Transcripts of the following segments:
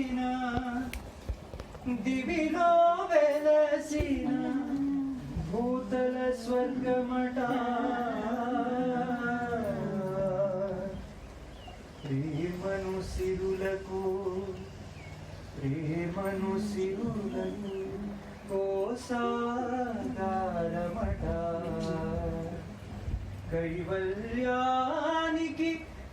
వెలసిన దివిలో వెలసిన భూతల స్వర్గమట. ప్రేమను సిరులకు ప్రేమను సిరులకు కోసాగారమట కైవల్యానికి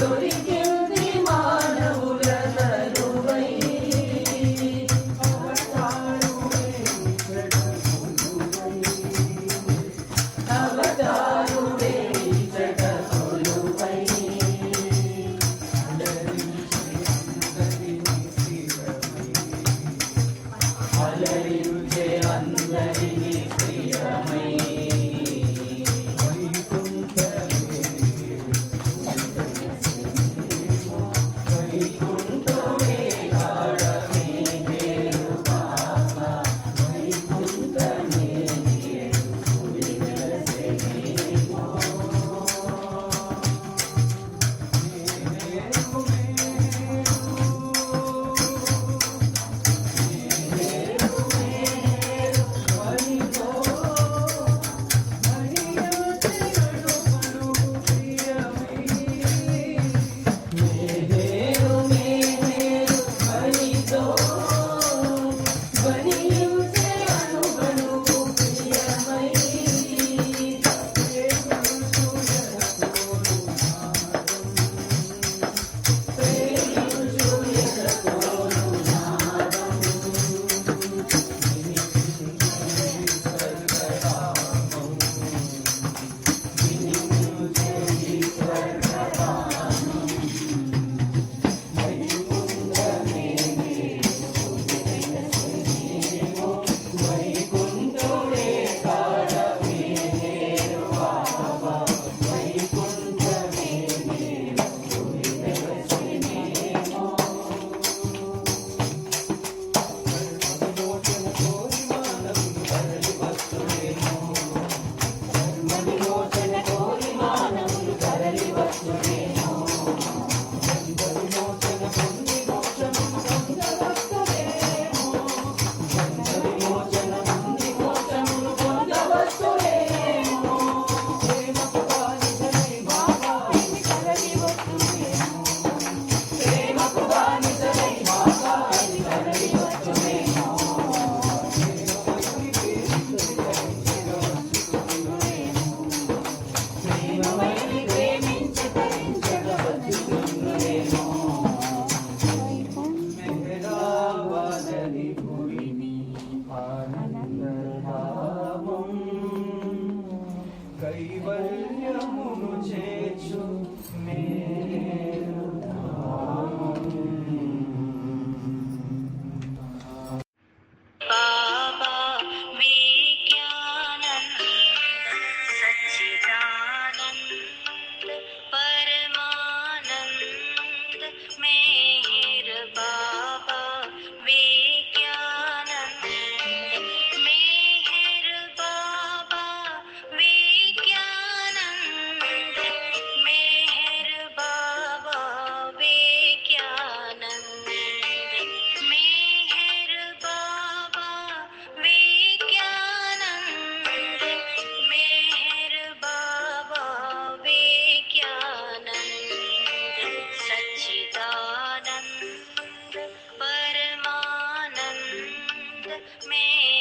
దొరికి में